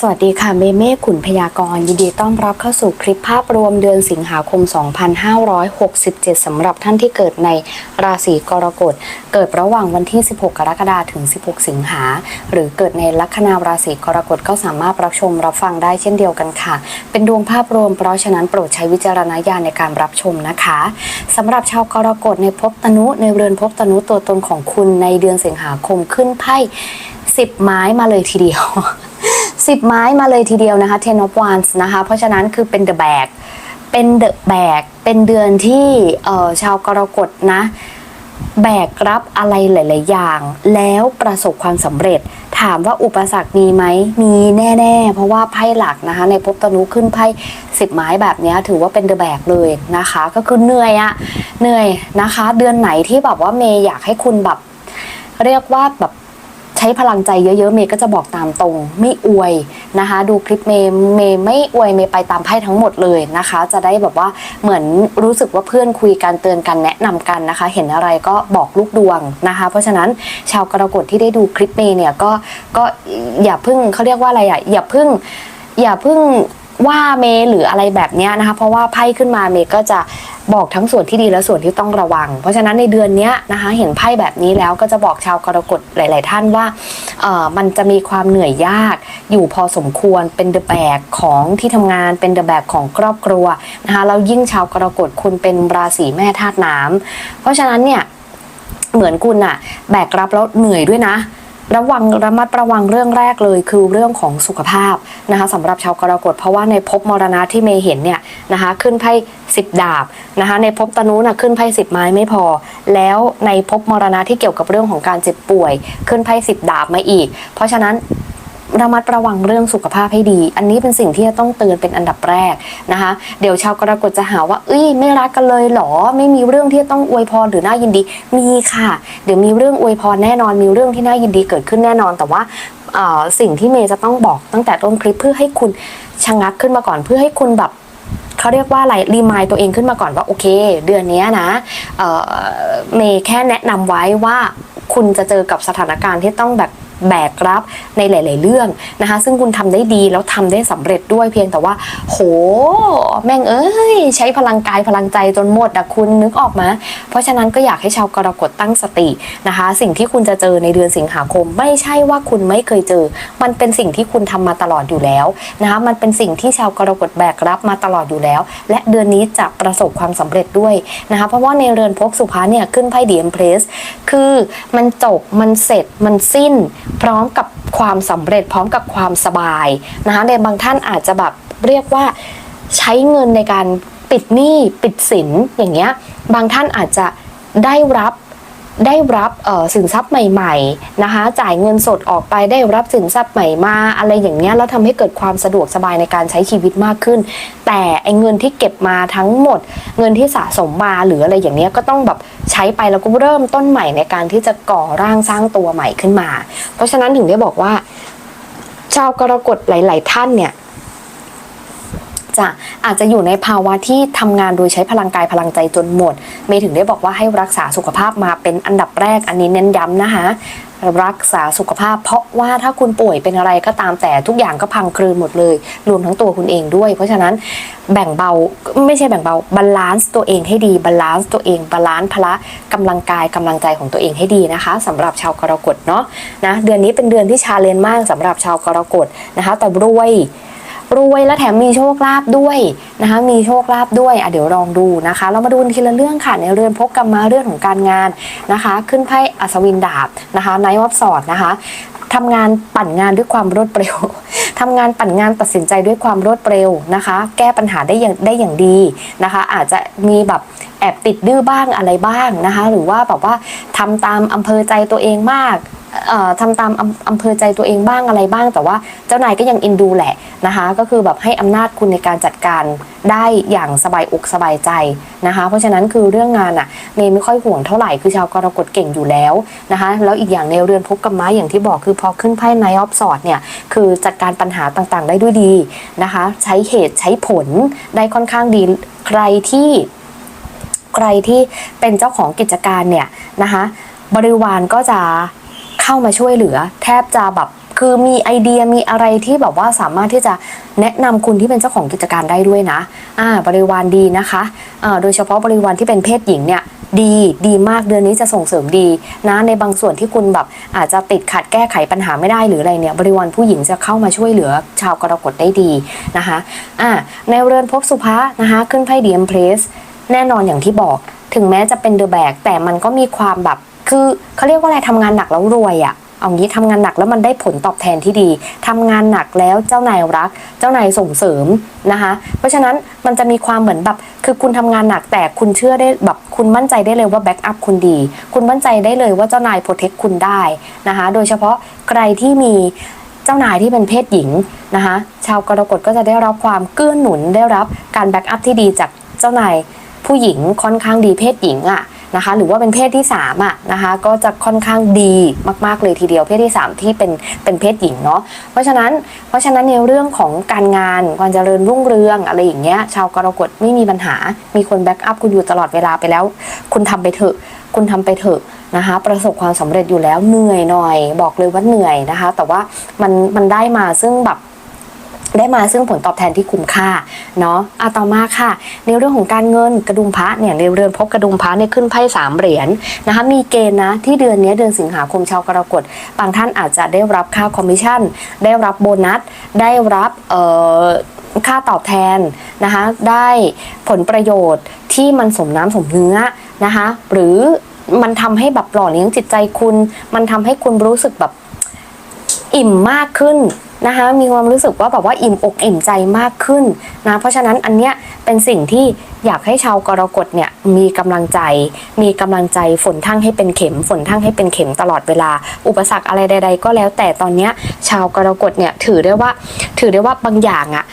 สวัสดีค่ะเมเม่ขุนพยากรณ์ยินดีต้อนรับเข้าสู่คลิปภาพรวมเดือนสิงหาคม 2567สำหรับท่านที่เกิดในราศีกรกฎ เกิดระหว่างวันที่ 16 กรกฎาคมถึง 16 สิงหา หรือเกิดในลัคนาราศีกรกฎก็สามารถรับชมรับฟังได้เช่นเดียวกันค่ะ เป็นดวงภาพรวมเพราะฉะนั้นโปรดใช้วิจารณญาณในการรับชมนะคะสำหรับชาวกรกฎในภพตนุในเรือนภพตนุตัวตนของคุณในเดือนสิงหาคมขึ้นไพ่10 ไม้มาเลยทีเดียว สิบไม้มาเลยทีเดียวนะคะ Ten of Wands นะคะเพราะฉะนั้นคือเป็น The Bag เป็น The Bag เป็นเดือนที่เอ่อชาวกรกฎนะแบกรับอะไรหลาย ๆ อย่าง แล้วประสบความสำเร็จ ถามว่าอุปสรรคมีไหมมีแน่ ๆ เพราะว่าไพ่หลักนะคะ ในภพตนุขึ้นไพ่สิบไม้แบบเนี้ยถือว่าเป็นเดอะแบกเลยนะคะ ก็คือเหนื่อยอะเหนื่อยนะคะ เดือนไหนที่แบบว่าเมย์อยากให้คุณแบบ เรียกว่าแบบ ใช้พลังใจเยอะๆ เมย์ก็จะบอกตามตรง ไม่อวยนะคะ ดูคลิปเมย์เมย์ไม่อวยเมย์ไปตามไพ่ทั้งหมดเลยนะคะ จะได้แบบว่าเหมือนรู้สึกว่าเพื่อนคุยกันเตือนกันแนะนำกันนะคะ เห็นอะไรก็บอกลูกดวงนะคะ เพราะฉะนั้นชาวกรกฎที่ได้ดูคลิปเมย์เนี่ยก็ก็อย่าพึ่งเขาเรียกว่าอะไรอะอย่าพึ่งอย่าพึ่ง ว่าเมหรืออะไรแบบนี้นะคะ เพราะว่าไพ่ขึ้นมาเมก็จะบอกทั้งส่วนที่ดีและส่วนที่ต้องระวัง เพราะฉะนั้นในเดือนนี้นะคะ เห็นไพ่แบบนี้แล้วก็จะบอกชาวกรกฎหลาย ๆ ท่านว่าเออมันจะมีความเหนื่อยยากอยู่พอสมควรเป็นเดอะแบกของที่ทำงานเป็นเดอะแบกของครอบครัวนะคะแล้วยิ่งชาวกรกฎคุณเป็นราศีแม่ธาตุน้ำเพราะฉะนั้นเนี่ยเหมือนคุณอะแบกรับแล้วเหนื่อยด้วยนะ ระวังระมัดระวังเรื่องแรกเลยคือเรื่องของสุขภาพนะคะสำหรับชาวกรกฎเพราะว่าในภพมรณะที่เมย์เห็นเนี่ยนะคะขึ้นไพ่สิบดาบนะคะในภพตนุนะขึ้นไพ่สิบไม้ไม่พอ แล้วในภพมรณะที่เกี่ยวกับเรื่องของการเจ็บป่วย ขึ้นไพ่สิบดาบมาอีก เพราะฉะนั้น ระมัดระวังเรื่องสุขภาพให้ดี อันนี้เป็นสิ่งที่จะต้องเตือนเป็นอันดับแรกนะคะ เดี๋ยวชาวกรกฎจะหาว่า เอ้ย ไม่รักกันเลยหรอ ไม่มีเรื่องที่ต้องอวยพรหรือน่ายินดี มีค่ะ เดี๋ยวมีเรื่องอวยพรแน่นอน มีเรื่องที่น่ายินดีเกิดขึ้นแน่นอน แต่ว่าสิ่งที่เมย์จะต้องบอกตั้งแต่ต้นคลิปเพื่อให้คุณชะงักขึ้นมาก่อนเพื่อให้คุณแบบเขาเรียกว่าอะไรรีมายตัวเองขึ้นมาก่อนว่าโอเค เดือนนี้นะเอ่อเมย์แค่แนะนำไว้ว่าคุณจะเจอกับสถานการณ์ที่ต้องแบบ แบกรับในหลาย ๆ เรื่องนะคะ ซึ่งคุณทำได้ดีแล้วทำได้สำเร็จด้วยเพียงแต่ว่า โห แม่งเอ้ย ใช้พลังกายพลังใจจนหมดอะคุณนึกออกมาเพราะฉะนั้นก็อยากให้ชาวกรกฎตั้งสตินะคะ สิ่งที่คุณจะเจอในเดือนสิงหาคม ไม่ใช่ว่าคุณไม่เคยเจอ มันเป็นสิ่งที่คุณทำมาตลอดอยู่แล้วนะคะมันเป็นสิ่งที่ชาวกรกฎแบกรับมาตลอดอยู่แล้ว และเดือนนี้จะประสบความสำเร็จด้วยนะคะเพราะว่าในเรือนภพสุภาเนี่ยขึ้นไพ่ดีเอ็มเพรสคือมันจบมันเสร็จมันสิ้นพร้อมกับความสำเร็จพร้อมกับความสบายนะคะในบางท่านอาจจะแบบเรียกว่าใช้เงินในการปิดหนี้ปิดสินอย่างเงี้ยบางท่านอาจจะได้รับ ได้รับสินทรัพย์ใหม่ๆนะคะ จ่ายเงินสดออกไปได้รับสินทรัพย์ใหม่มาอะไรอย่างเงี้ยแล้วทำให้เกิดความสะดวกสบายในการใช้ชีวิตมากขึ้น แต่ไอ้เงินที่เก็บมาทั้งหมด เงินที่สะสมมาหรืออะไรอย่างเนี้ยก็ต้องแบบใช้ไปแล้วก็เริ่มต้นใหม่ในการที่จะก่อร่างสร้างตัวใหม่ขึ้นมา เพราะฉะนั้นถึงได้บอกว่า ชาวกรกฎหลาย ๆ ท่านเนี่ย จะอาจจะอยู่ในภาวะที่ทำงานโดยใช้พลังกายพลังใจจนหมด เมย์ถึงได้บอกว่าให้รักษาสุขภาพมาเป็นอันดับแรกอันนี้เน้นย้ำนะคะรักษาสุขภาพ เพราะว่าถ้าคุณป่วยเป็นอะไรก็ตามแต่ทุกอย่างก็พังคลืนหมดเลย รวมทั้งตัวคุณเองด้วย เพราะฉะนั้นแบ่งเบาไม่ใช่แบ่งเบาบาลานซ์ตัวเองให้ดีบาลานซ์ตัวเองบาลานซ์พละกำลังกายกำลังใจของตัวเองให้ดีนะคะสำหรับชาวกรกฎเนาะนะเดือนนี้เป็นเดือนที่ชาเลนจ์มากสำหรับชาวกรกฎนะคะแต่รวย รวยและแถมมีโชคลาภด้วยนะคะมีโชคลาภด้วยอะเดี๋ยวลองดูนะคะ เรามาดูทีละเรื่องค่ะ ในเรือนพบกรรมาเรื่องของการงานนะคะ ขึ้นไพ่อัศวินดาบนะคะไนท์วอฟสอดนะคะทำงานปั่นงานด้วยความรวดเร็ว ทำงานปั่นงานตัดสินใจด้วยความรวดเร็วนะคะ แก้ปัญหาได้อย่างได้อย่างดีนะคะ อาจจะมีแบบแอบติดดื้อบ้างอะไรบ้างนะคะ หรือว่าแบบว่าทำตามอำเภอใจตัวเองมากเอ่อทำตามอำอำเภอใจตัวเองบ้างอะไรบ้าง แต่ว่าเจ้านายก็ยังเอ็นดูแหละนะคะ ก็คือแบบให้อำนาจคุณในการจัดการได้อย่างสบายอกสบายใจนะคะ เพราะฉะนั้นคือเรื่องงานอะเมย์ไม่ค่อยห่วงเท่าไหร่คือชาวกรกฎเก่งอยู่แล้วนะคะ แล้วอีกอย่างในเรือนภพกรรมะอย่างที่บอกคือพอขึ้นไพ่ไนออฟสอดเนี่ยคือจัดการปัญหาต่างๆ ได้ด้วยดีนะคะ ใช้เหตุใช้ผลได้ค่อนข้างดีใครที่ใครที่เป็นเจ้าของกิจการเนี่ยนะคะบริวารก็จะเข้ามาช่วยเหลือ แทบจะแบบคือมีไอเดียมีอะไรที่แบบว่าสามารถที่จะแนะนำคุณที่เป็นเจ้าของกิจการได้ด้วยนะอ่าบริวารดีนะคะอ่าโดยเฉพาะบริวารที่เป็นเพศหญิงเนี่ย ดีดีมากเดือนนี้จะส่งเสริมดีนะในบางส่วนที่คุณแบบอาจจะติดขัดแก้ไขปัญหาไม่ได้หรืออะไรเนี่ยบริวารผู้หญิงจะเข้ามาช่วยเหลือชาวกรกฎได้ดีนะคะอ่าในเรือนพบสุภะนะคะขึ้นไพ่ดีเอ็มเพลสแน่นอนอย่างที่บอกถึงแม้จะเป็นเดอะแบกแต่มันก็มีความแบบคือเขาเรียกว่าอะไรทำงานหนักแล้วรวยอะ่ะ เอางี้ทำงานหนักแล้วมันได้ผลตอบแทนที่ดีทำงานหนักแล้วเจ้านายรัก เจ้านายส่งเสริมนะคะ เพราะฉะนั้นมันจะมีความเหมือนแบบคือคุณทำงานหนักแต่คุณเชื่อได้แบบคุณมั่นใจได้เลยว่าแบ็กอัพคุณดี คุณมั่นใจได้เลยว่าเจ้านายโปรเทคคุณได้นะคะ โดยเฉพาะใครที่มีเจ้านายที่เป็นเพศหญิงนะคะชาวกรกฎก็จะได้รับความเกื้อหนุนได้รับการแบ็กอัพที่ดีจากเจ้านายผู้หญิงค่อนข้างดีเพศหญิงอะ นะคะ หรือว่าเป็นเพศที่3อะนะคะก็จะค่อนข้างดีมากๆเลยทีเดียว เพศที่ 3 ที่เป็นเป็นเพศหญิงเนาะเพราะฉะนั้นเพราะฉะนั้นในเรื่องของการงานความเจริญรุ่งเรืองอะไรอย่างเงี้ยชาวกรกฎไม่มีปัญหา มีคนแบ็กอัพคุณอยู่ตลอดเวลาไปแล้ว คุณทำไปเถอะ คุณทำไปเถอะนะคะ ประสบความสำเร็จอยู่แล้วเหนื่อยหน่อย บอกเลยว่าเหนื่อยนะคะ แต่ว่ามันมันได้มาซึ่งแบบ ได้มาซึ่งผลตอบแทนที่คุ้มค่าเนาะอะต่อมาค่ะ ในเรื่องของการเงินกระดุมพระเนี่ยในเรือนพบกระดุมพระเนี่ยขึ้นไพ่สามเหรียญนะคะมีเกณฑ์นะที่เดือนนี้เดือนสิงหาคมชาวกรกฎบางท่านอาจจะได้รับค่าคอมมิชชั่น ได้รับโบนัส ได้รับเอ่อค่าตอบแทนนะคะได้ผลประโยชน์ที่มันสมน้ำสมเนื้อนะคะหรือมันทำให้แบบหล่อเลี้ยงจิตใจคุณ มันทำให้คุณรู้สึกแบบ อิ่มมากขึ้นนะคะ มีความรู้สึกว่าแบบว่าอิ่มอกอิ่มใจมากขึ้นนะ เพราะฉะนั้นอันเนี้ยเป็นสิ่งที่อยากให้ชาวกรกฎเนี่ยมีกำลังใจ มีกำลังใจฝนทั้งให้เป็นเข็ม ฝนทั้งให้เป็นเข็มตลอดเวลา อุปสรรคอะไรใด ๆ ก็แล้วแต่ตอนเนี้ยชาวกรกฎเนี่ยถือได้ว่าถือได้ว่าบางอย่างอะ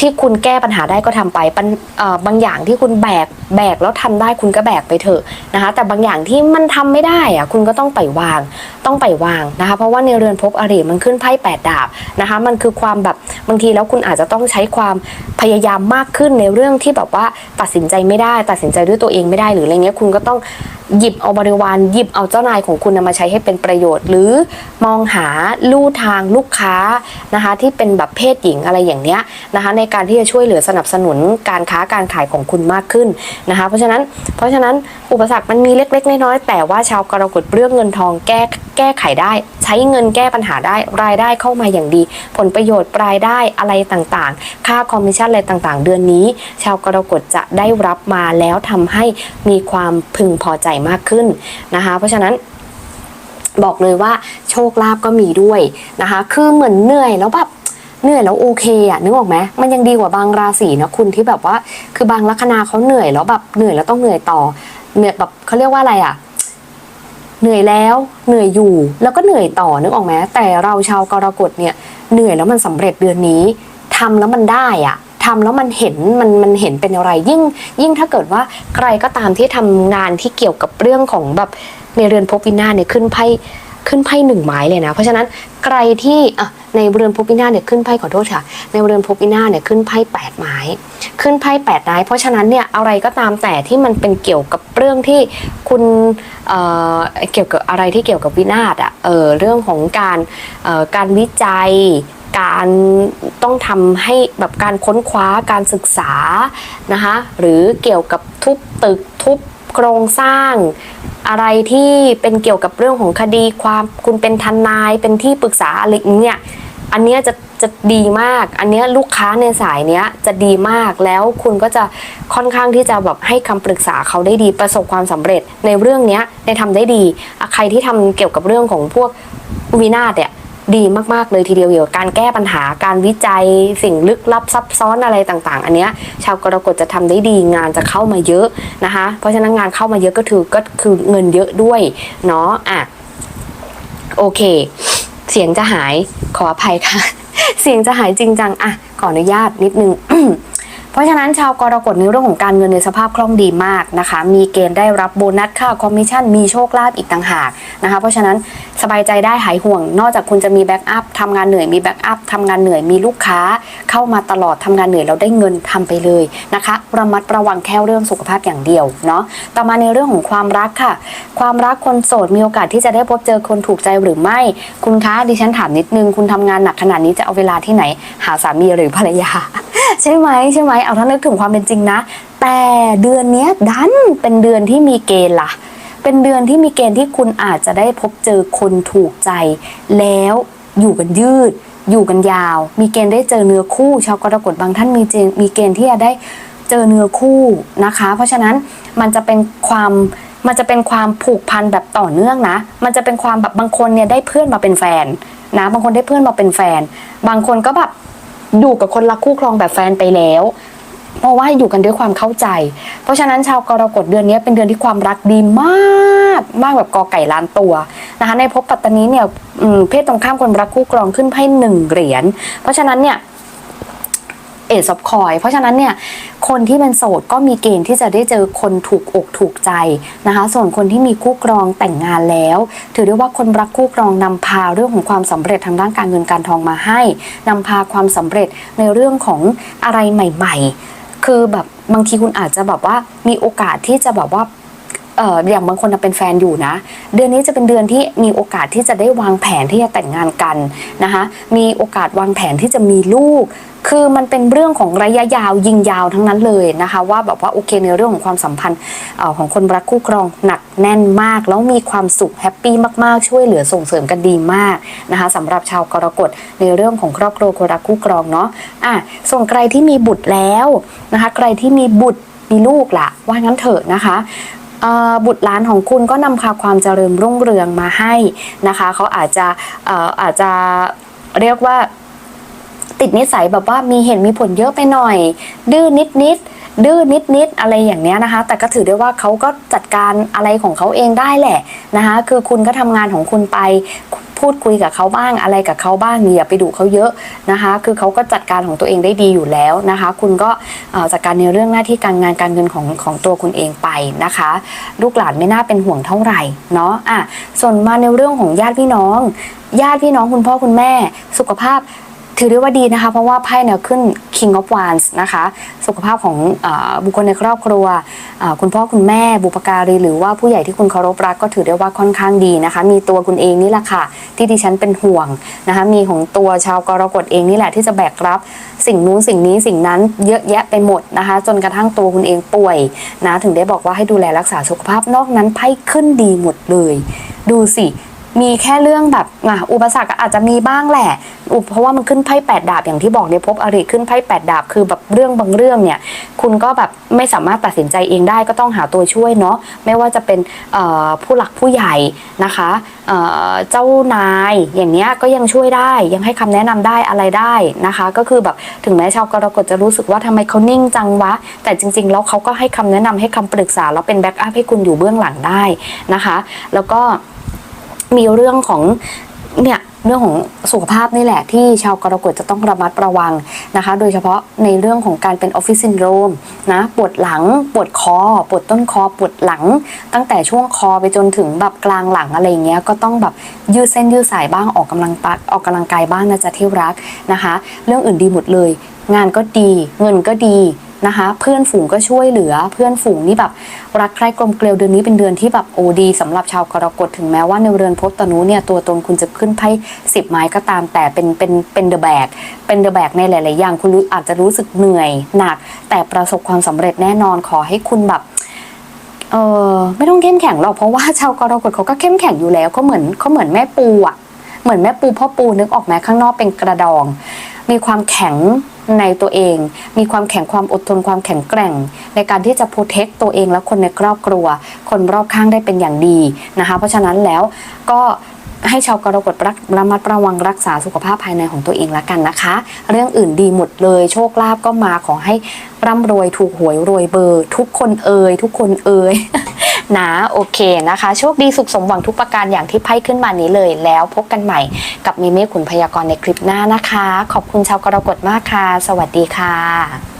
ที่คุณแก้ปัญหาได้ก็ทำไปปัญเอ่อบางอย่างที่คุณแบกแบกแล้วทำได้คุณก็แบกไปเถอะนะคะ แต่บางอย่างที่มันทำไม่ได้อะคุณก็ต้องปล่อยวาง ต้องปล่อยวางนะคะ เพราะว่าในเรือนภพอริมันขึ้นไพ่แปดดาบนะคะ มันคือความแบบบางทีแล้วคุณอาจจะต้องใช้ความพยายามมากขึ้นในเรื่องที่แบบว่าตัดสินใจไม่ได้ ตัดสินใจด้วยตัวเองไม่ได้หรืออะไรเงี้ยคุณก็ต้อง หยิบเอาบริวารหยิบเอาเจ้านายของคุณมาใช้ให้เป็นประโยชน์ หรือมองหาลู่ทางลูกค้านะคะที่เป็นแบบเพศหญิงอะไรอย่างเนี้ยนะคะในการที่จะช่วยเหลือสนับสนุนการค้าการขายของคุณมากขึ้นนะคะเพราะฉะนั้นเพราะฉะนั้นอุปสรรคมันมีเล็กๆน้อยๆแต่ว่าชาวกรกฎเรื่องเงินทองแก้แก้ไขได้ ใช้เงินแก้ปัญหาได้รายได้เข้ามาอย่างดี ผลประโยชน์รายได้อะไรต่างๆ ค่าคอมมิชชั่นอะไรต่างๆ เดือนนี้ ชาวกรกฎจะได้รับมาแล้วทำให้มีความพึงพอใจมากขึ้นนะคะ เพราะฉะนั้นบอกเลยว่าโชคลาภก็มีด้วยนะคะ คือเหมือนเหนื่อยแล้วแบบเหนื่อยแล้วโอเคอะนึกออกไหมมันยังดีกว่าบางราศีนะคุณที่แบบว่า คือบางลัคนาเขาเหนื่อยแล้วแบบเหนื่อยแล้วต้องเหนื่อยต่อเหนื่อยแบบเขาเรียกว่าอะไรอะเหนื่อยแล้วเหนื่อยอยู่แล้วก็เหนื่อยต่อนึกออกไหมแต่เราชาวกรกฎเนี่ยเหนื่อยแล้วมันสำเร็จเดือนนี้ทำแล้วมันได้อะ ทำแล้วมันเห็นมันมันเห็นเป็นอะไรยิ่ง ยิ่งถ้าเกิดว่าใครก็ตามที่ทำงานที่เกี่ยวกับเรื่องของแบบในเรือนภพวินาศเนี่ยขึ้นไพ่ขึ้นไพ่หนึ่งไม้เลยนะ เพราะฉะนั้นใครที่อะในเรือนภพวินาศเนี่ยขึ้นไพ่ขอโทษค่ะ ในเรือนภพวินาศเนี่ยขึ้นไพ่แปดไม้ ขึ้นไพ่แปดไม้เพราะฉะนั้นเนี่ยอะไรก็ตามแต่ที่มันเป็นเกี่ยวกับเรื่องที่คุณเออเกี่ยวกับอะไรที่เกี่ยวกับวินาศอะเออเรื่องของการเอ่อการวิจัย การต้องทำให้แบบการค้นคว้าการศึกษานะคะหรือเกี่ยวกับทุบตึกทุบโครงสร้าง อะไรที่เป็นเกี่ยวกับเรื่องของคดีความคุณเป็นทนายเป็นที่ปรึกษาอะไรอย่างเนี่ยอันเนี้ยจะจะดีมาก อันเนี้ยลูกค้าในสายเนี้ยจะดีมากแล้วคุณก็จะค่อนข้างที่จะแบบให้คำปรึกษาเขาได้ดีประสบความสำเร็จในเรื่องเนี้ยได้ทำได้ดี ใครที่ทำเกี่ยวกับเรื่องของพวกวินาศเนี่ย ดีมากๆเลยทีเดียวเกี่ยวกับการแก้ปัญหาการวิจัยสิ่งลึกลับซับซ้อนอะไรต่าง ๆ อันเนี้ยชาวกรกฎจะทำได้ดีงานจะเข้ามาเยอะนะคะ เพราะฉะนั้นงานเข้ามาเยอะก็ถือก็คือเงินเยอะด้วยเนาะอะโอเค เสียงจะหายขออภัยค่ะ เสียงจะหายจริงจังอะขออนุญาตนิดนึง เพราะฉะนั้นชาวกรกฎในเรื่องของการเงินในสภาพคล่องดีมากนะคะ มีเกณฑ์ได้รับโบนัสค่าคอมมิชชั่นมีโชคลาภอีกต่างหากนะคะ เพราะฉะนั้นสบายใจได้หายห่วง นอกจากคุณจะมีแบ็กอัพทำงานเหนื่อยมีแบ็กอัพทำงานเหนื่อยมีลูกค้า เข้ามาตลอดทำงานเหนื่อยแล้วได้เงินทำไปเลยนะคะ ระมัดระวังแค่เรื่องสุขภาพอย่างเดียวเนาะต่อมาในเรื่องของความรักค่ะ ความรักคนโสดมีโอกาสที่จะได้พบเจอคนถูกใจหรือไม่ คุณคะดิฉันถามนิดนึงคุณทำงานหนักขนาดนี้จะเอาเวลาที่ไหน หาสามีหรือภรรยา ใช่ไหมใช่ไหมเอาถ้านึกถึงความเป็นจริงนะ แต่เดือนนี้ดันเป็นเดือนที่มีเกณฑ์ล่ะ เป็นเดือนที่มีเกณฑ์ที่คุณอาจจะได้พบเจอคนถูกใจ แล้วอยู่กันยืด อยู่กันยาว มีเกณฑ์ได้เจอเนื้อคู่ ชาวกรกฎบางท่านมีเจมีเกณฑ์ที่จะได้เจอเนื้อคู่นะคะ เพราะฉะนั้นมันจะเป็นความมันจะเป็นความผูกพันแบบต่อเนื่องนะ มันจะเป็นความแบบบางคนเนี่ยได้เพื่อนมาเป็นแฟนนะ บางคนได้เพื่อนมาเป็นแฟน บางคนก็แบบ อยู่กับคนรักคู่ครองแบบแฟนไปแล้ว เพราะว่าอยู่กันด้วยความเข้าใจ เพราะฉะนั้นชาวกรกฎเดือนนี้เป็นเดือนที่ความรักดีมาก มากแบบกอไก่ล้านตัวนะคะในภพปัตตานีเนี่ยเพศตรงข้ามคนรักคู่ครองขึ้นไพ่หนึ่งเหรียญเพราะฉะนั้นเนี่ย เอซอบคอย เพราะฉะนั้นเนี่ยคนที่เป็นโสดก็มีเกณฑ์ที่จะได้เจอคนถูกอกถูกใจนะคะ ส่วนคนที่มีคู่ครองแต่งงานแล้ว ถือได้ว่าคนรักคู่ครองนำพาเรื่องของความสำเร็จทางด้านการเงินการทองมาให้นำพาความสำเร็จในเรื่องของอะไรใหม่ ๆ คือแบบบางทีคุณอาจจะแบบว่ามีโอกาสที่จะแบบว่า เอ่ออย่างบางคนน่ะเป็นแฟนอยู่นะ เดือนนี้จะเป็นเดือนที่มีโอกาสที่จะได้วางแผนที่จะแต่งงานกันนะคะมีโอกาสวางแผนที่จะมีลูก คือมันเป็นเรื่องของระยะยาวยิงยาวทั้งนั้นเลยนะคะ ว่าแบบว่าโอเคในเรื่องของความสัมพันธ์เออของคนรักคู่ครองหนักแน่นมาก แล้วมีความสุขแฮปปี้มากๆช่วยเหลือส่งเสริมกันดีมากนะคะสำหรับชาวกรกฎในเรื่องของครอบครัวคนรักคู่ครองเนาะอะส่วนใครที่มีบุตรแล้วนะคะ ใครที่มีบุตรมีลูกละว่างั้นเถอะนะคะ บุตรหลานของคุณก็นำพาความเจริญรุ่งเรืองมาให้นะคะเขาอาจจะเอ่อาจจะเรียกว่าติดนิสัยแบบว่ามีเห็นมีผลเยอะไปหน่อย ดื้อนิดนิดดื้อนิดนิดอะไรอย่างเนี้ยนะคะ แต่ก็ถือได้ว่าเขาก็จัดการอะไรของเขาเองได้แหละนะคะ คือคุณก็ทำงานของคุณไป พูดคุยกับเขาบ้างอะไรกับเขาบ้างอย่าไปดูเขาเยอะนะคะ คือเขาก็จัดการของตัวเองได้ดีอยู่แล้วนะคะ คุณก็จัดการในเรื่องหน้าที่การงานการเงินของของตัวคุณเองไปนะคะ ลูกหลานไม่น่าเป็นห่วงเท่าไหร่เนาะอะส่วนมาในเรื่องของญาติพี่น้อง ญาติพี่น้องคุณพ่อคุณแม่ สุขภาพ ถือได้ว่าดีนะคะ เพราะว่าไพ่เนี่ยขึ้น King of Wands นะคะ สุขภาพของอบุคคลในครอบครัว คุณพ่อคุณแม่บุปการีหรือว่าผู้ใหญ่ที่คุณเคารพรักก็ถือได้ว่าค่อนข้างดีนะคะ มีตัวคุณเองนี่แหละค่ะ ที่ดิฉันเป็นห่วงนะคะ มีของตัวชาวกรกฎเองนี่แหละที่จะแบกรับสิ่งนู้นสิ่งนี้สิ่งนั้นเยอะแยะไปหมดนะคะ จนกระทั่งตัวคุณเองป่วยนะถึงได้บอกว่าให้ดูแลรักษาสุขภาพนอกนั้นไพ่ขึ้นดีหมดเลย ดูสิ มีแค่เรื่องแบบอะอุปสรรคอาจจะมีบ้างแหละเพราะว่ามันขึ้นไพ่แปดดาบอย่างที่บอกในภพอริขึ้นไพ่แปดดาบคือแบบเรื่องบางเรื่องเนี่ยคุณก็แบบไม่สามารถตัดสินใจเองได้ก็ต้องหาตัวช่วยเนาะไม่ว่าจะเป็นผู้หลักผู้ใหญ่นะคะเเจ้านายอย่างเนี้ยก็ยังช่วยได้ยังให้คำแนะนำได้อะไรได้นะคะ ก็คือแบบถึงแม้ชาวกรกฎจะรู้สึกว่าทำไมเขานิ่งจังวะ แต่จริง ๆ แล้วเขาก็ให้คำแนะนำให้คำปรึกษาแล้วเป็นแบ็กอัพให้คุณอยู่เบื้องหลังได้นะคะ แล้วก็ มีเรื่องของเนี่ยเรื่องของสุขภาพนี่แหละที่ชาวกรกฎจะต้องระมัดระวังนะคะ โดยเฉพาะในเรื่องของการเป็นออฟฟิศซินโดรมนะปวดหลังปวดคอ ปวดต้นคอปวดหลัง ตั้งแต่ช่วงคอไปจนถึงแบบกลางหลังอะไรเงี้ยก็ต้องแบบยืดเส้นยืดสายบ้างออกกำลังปะออกกำลังกายบ้างนะจ๊ะที่รักนะคะ เรื่องอื่นดีหมดเลย งานก็ดีเงินก็ดี นะคะ เพื่อนฝูงก็ช่วยเหลือ เพื่อนฝูงนี่แบบรักใคร่กลมเกลียวเดือนนี้เป็นเดือนที่แบบโอดีสำหรับชาวกรกฎถึงแม้ว่าในเรือนพบตนุเนี่ยตัวตนคุณจะขึ้นไพ่สิบไม้ก็ตามแต่เป็นเป็นเป็นเดอะแบกเป็นเดอะแบกในหลาย ๆ อย่างคุณรู้อาจจะรู้สึกเหนื่อยหนัก แต่ประสบความสำเร็จแน่นอนขอให้คุณแบบเออไม่ต้องเข้มแข็งหรอกเพราะว่าชาวกรกฎเขาก็เข้มแข็งอยู่แล้วเขาเหมือนเขาเหมือนแม่ปูอะเหมือนแม่ปูพ่อปูนึกออกไหมข้างนอกเป็นกระดอง มีความแข็ง ในตัวเอง มีความแข็งความอดทนความแข็งแกร่ง ในการที่จะโปรเทคตัวเองและคนในครอบครัว คนรอบข้างได้เป็นอย่างดีนะคะ เพราะฉะนั้นแล้วก็ให้ชาวกรกฎรักระมัดระวังรักษาสุขภาพภายในของตัวเองละกันนะคะ เรื่องอื่นดีหมดเลย โชคลาภก็มาขอให้ร่ำรวยถูกหวยรวยเบอร์ ทุกคนเอ่ยทุกคนเอ่ย นะโอเคนะคะ โชคดีสุขสมหวังทุกประการอย่างที่ไพ่ขึ้นมานี้เลย แล้วพบกันใหม่กับมีเมฆขุนพยากรณ์ในคลิปหน้านะคะ ขอบคุณชาวกรกฎมากค่ะ สวัสดีค่ะ